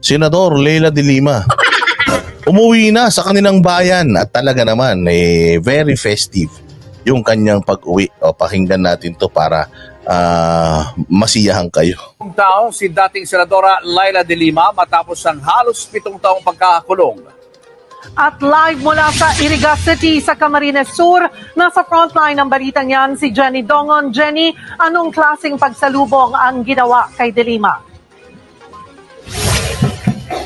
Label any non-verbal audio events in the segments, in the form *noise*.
Senador Leila de Lima. Umuwi na sa kanilang bayan at talaga naman eh, very festive yung kanyang pag-uwi. O pakinggan natin to para ah, masiyahan kayo. Pitong taong si dating Senadora Laila de Lima matapos ang halos pitong taong pagkakakulong. At live mula sa Iriga City sa Camarines Sur, nasa frontline ng balitang yan si Jenny Dongon. Jenny, anong klaseng pagsalubong ang ginawa kay Delima?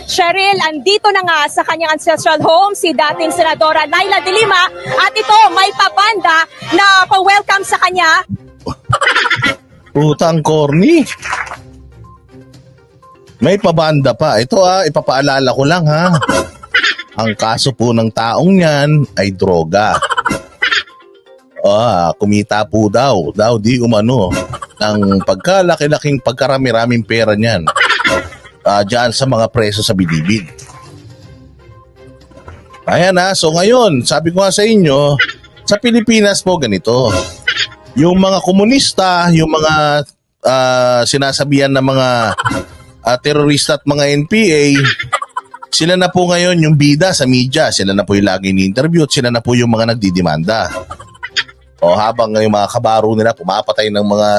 Cheryl, andito na nga sa kanyang ancestral home si dating Senadora Laila de Lima at ito may pabanda na pa-welcome sa kanya. Putang corny. May pabanda pa. Ito ah, ipapaalala ko lang ha. Ang kaso po ng taong yan ay droga. Ah, kumita po daw. Daw di umano. Ng pagkalaki-laking pagkarami-raming pera niyan. Ah, diyan sa mga preso sa bilibid. Ayan na. So ngayon, sabi ko nga sa inyo, sa Pilipinas po ganito yung mga komunista, yung mga ah, sinasabihan ng mga ah, terorista at mga NPA, sila na po ngayon yung bida sa media. Sila na po yung lagi ni-interview sila na po yung mga nagdidemanda. O habang yung mga kabaro nila pumapatay ng mga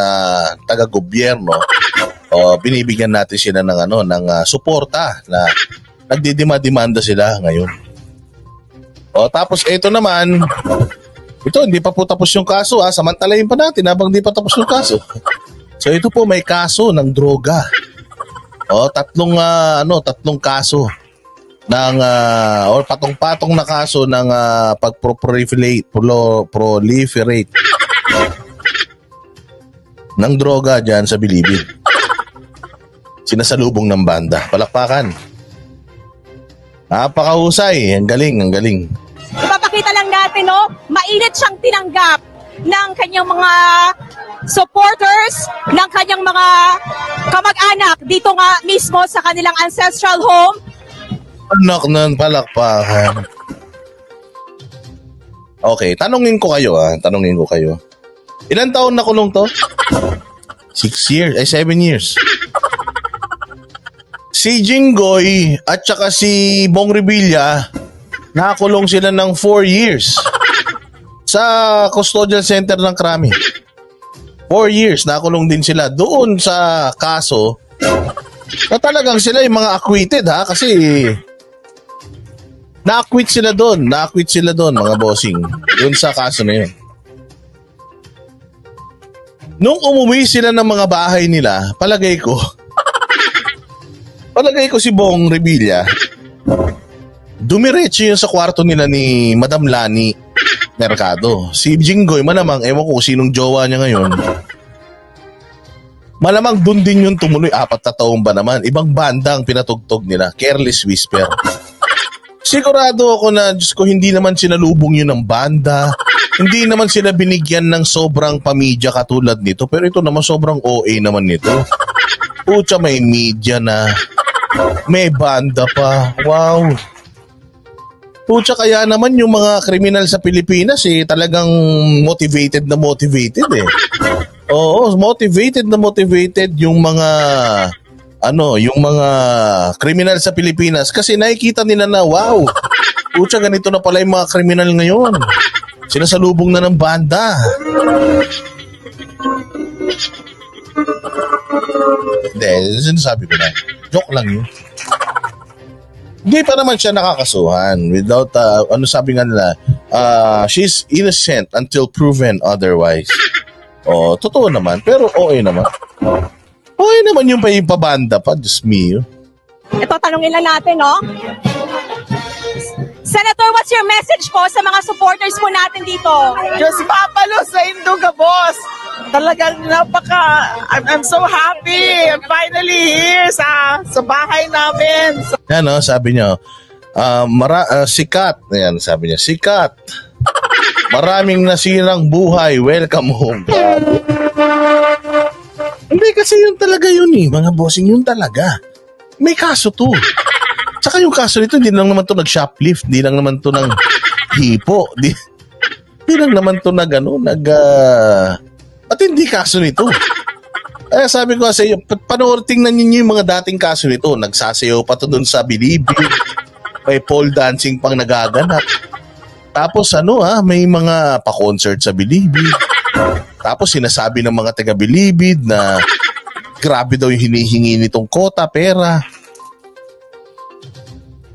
taga-gobyerno, o binibigyan natin sila ng ano ng ah, suporta na nagdidemanda sila ngayon. O tapos ito naman, ito, hindi pa po tapos yung kaso ha. Samantalayin pa natin habang hindi pa tapos yung kaso. So ito po may kaso ng droga. O tatlong ah, ano, tatlong kaso ng ah, or patong-patong na kaso ng uh, pag-proliferate pro, proliferate ng droga diyan sa Bilibid. Sinasalubong ng banda. Palakpakan. Napakahusay. Ang galing, ang galing. Ipapakita lang natin, no, mainit siyang tinanggap ng kanyang mga supporters, ng kanyang mga kamag-anak dito nga mismo sa kanilang ancestral home. Anak ng palakpakan. Okay, tanungin ko kayo ah. Tanungin ko kayo. Ilan taon na kulong to? Six years, ay seven years. Si Jinggoy at saka si Bong Revilla, nakakulong sila ng four years *laughs* sa custodial center ng Krami. Four years, nakulong din sila doon sa kaso na talagang sila yung mga acquitted ha kasi na-acquit sila doon. Na-acquit sila doon, mga bossing. Doon sa kaso na yun. Nung umuwi sila ng mga bahay nila, palagay ko, palagay ko si Bong Revilla, dumiretso yun sa kwarto nila ni Madam Lani Mercado. Si Jinggoy, malamang, ewan ko kung sinong jowa niya ngayon. Malamang doon din yung tumuloy. Apat na taon ba naman? Ibang banda ang pinatugtog nila. Careless Whisper. Sigurado ako na, Diyos ko, hindi naman sinalubong yun ng banda. Hindi naman sila binigyan ng sobrang pamidya katulad nito. Pero ito naman sobrang OA naman nito. Pucha, may media na. May banda pa. Wow. Pucha, kaya naman yung mga kriminal sa Pilipinas eh, talagang motivated na motivated eh. Oo, motivated na motivated yung mga ano, yung mga kriminal sa Pilipinas kasi nakikita nila na wow. Pucha, ganito na pala yung mga kriminal ngayon. Sinasalubong na ng banda. Hindi, sinasabi ko na. Joke lang yun. Hindi pa naman siya nakakasuhan without, uh, ano sabi nga nila, uh, she's innocent until proven otherwise. Oh, totoo naman. Pero okay naman. Okay naman yung pa yung pabanda pa. Diyos mio. Ito, tanongin lang natin, no? Senator, what's your message po sa mga supporters po natin dito? Diyos papalo sa Induga, boss. Talagang napaka, I'm, I'm so happy. I'm finally here sa, sa bahay namin. Yan o, sabi niya, ah, mara, ah, sikat. Yan, sabi niya, sikat. Maraming nasirang buhay. Welcome home. Hindi kasi yun talaga yun eh. Mga bossing yun talaga. May kaso to. Tsaka yung kaso nito, hindi lang naman to nag-shoplift. Hindi lang naman to ng hipo. Di, hindi lang naman to nag, ano, nag, ah, at hindi kaso nito. Kaya sabi ko sa iyo, pa- panoorin tingnan ninyo yung mga dating kaso nito. Nagsasayaw pa to doon sa Bilibid. May pole dancing pang nagaganap. Tapos ano ha, may mga pa-concert sa Bilibid. Tapos sinasabi ng mga taga Bilibid na grabe daw yung hinihingi nitong kota, pera.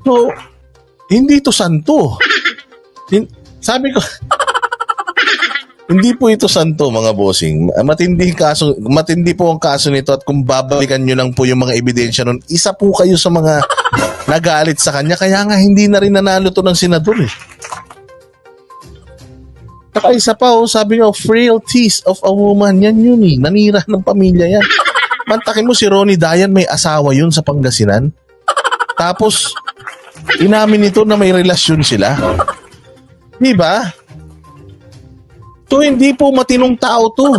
So, hindi to santo. Sabi ko, hindi po ito santo mga bossing. Matindi kaso, matindi po ang kaso nito at kung babalikan nyo lang po yung mga ebidensya nun, isa po kayo sa mga *laughs* nagalit sa kanya kaya nga hindi na rin nanalo to ng senador eh. Saka isa pa oh, sabi nga, frailties of a woman, yan yun eh. Nanira ng pamilya yan. Mantakin mo si Ronnie Dayan, may asawa yun sa Pangasinan. Tapos, inamin nito na may relasyon sila. Di ba? So, hindi po matinong tao to.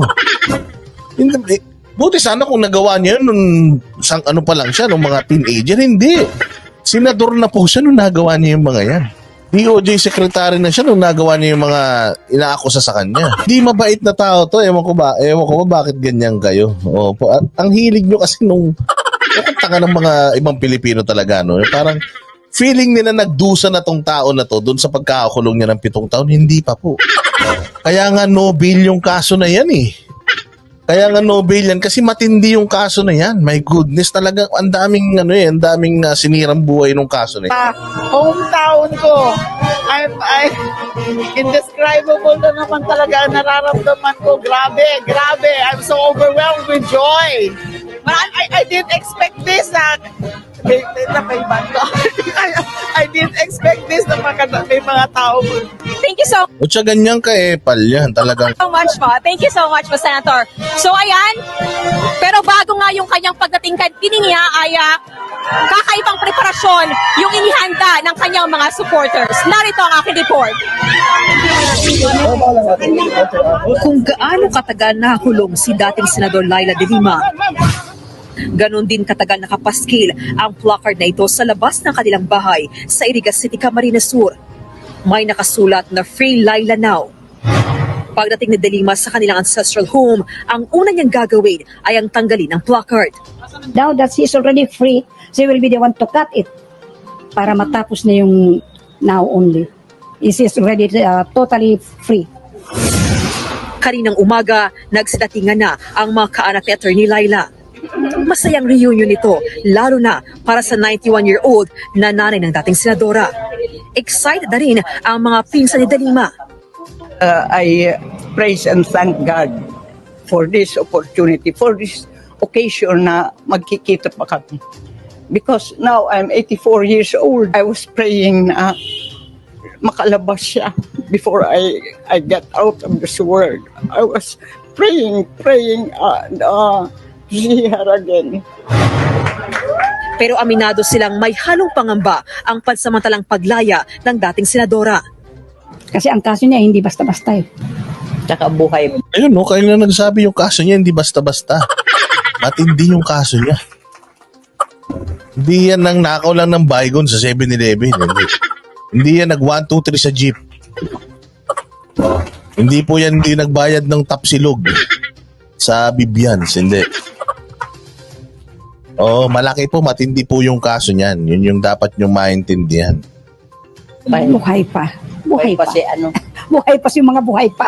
Hindi, eh, buti sana kung nagawa niya yun nung sang, ano pa lang siya, nung mga teenager. Hindi. Senador na po siya nung nagawa niya yung mga yan. DOJ secretary na siya nung nagawa niya yung mga inaakusa sa kanya. Di mabait na tao to. Ewan ko ba, ewan ko ba bakit ganyan kayo. Opo. At ang hilig nyo kasi nung *laughs* Ewan, tanga ng mga ibang Pilipino talaga, no? Parang feeling nila nagdusa na tong tao na to doon sa pagkakakulong niya ng pitong taon. Hindi pa po. Kaya nga no bail yung kaso na yan eh. Kaya nga no bail yan kasi matindi yung kaso na yan. My goodness, talagang ang daming ano eh, ang daming uh, sinirang buhay nung kaso na yan. sa hometown ko. I'm, I, indescribable na naman talaga nararamdaman ko. Grabe, grabe. I'm so overwhelmed with joy. I, I, I didn't expect this na may, may, na may bando. I, *laughs* I didn't expect this na maka, may mga tao. Thank you so O siya ganyan ka eh, palyan. Talagang so much po. Thank you so much po, Senator. So, ayan. Pero bago nga yung kanyang pagdating kay Pininya ay ah, kakaibang preparasyon yung inihanda ng kanyang mga supporters. Narito ang aking report. kung gaano katagal nakakulong si dating Senador Laila de Lima. Ganon din katagal nakapaskil ang placard na ito sa labas ng kanilang bahay sa Irigas City, Camarines Sur. May nakasulat na Free Laila Now. Pagdating ni De Lima sa kanilang ancestral home, ang una niyang gagawin ay ang tanggalin ang placard. Now that she's already free, she will be the one to cut it para matapos na yung now only. Is is already uh, totally free. Kaninang umaga, nagsidatingan na ang mga kaanak ni Attorney Laila. Masayang reunion ito, lalo na para sa 91-year-old na nanay ng dating senadora. Excited na rin ang mga pinsan ni Dalima. uh, I praise and thank God for this opportunity, for this occasion na magkikita pa kami. Because now I'm 84 years old. I was praying na makalabas siya before I I get out of this world. I was praying, praying uh, uh, her again. Pero aminado silang may halong pangamba ang pansamantalang paglaya ng dating senadora. Kasi ang kaso niya hindi basta-basta eh. Tsaka buhay Ayun, no, kaya na nagsabi yung kaso niya, hindi basta-basta. Matindi yung kaso niya. Hindi yan nang nakaw lang ng baygon sa 7-Eleven. Hindi. Hindi yan nag 1, 2, 3 sa jeep. Hindi po yan hindi nagbayad ng tapsilog sa Bibians. Hindi. Oh, malaki po, matindi po yung kaso niyan. Yun yung dapat nyo maintindihan. Buhay pa. Buhay pa. si ano. *laughs* Buhay pa si mga buhay pa.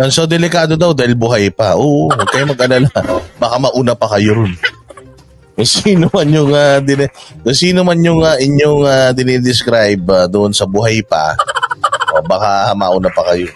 Yan, so delikado daw dahil buhay pa. Oo, huwag kayo mag-alala. Baka mauna pa kayo ron. Kung sino man yung uh, din kung sino man yung uh, inyong uh, dinidescribe uh, doon sa buhay pa, o baka mauna pa kayo.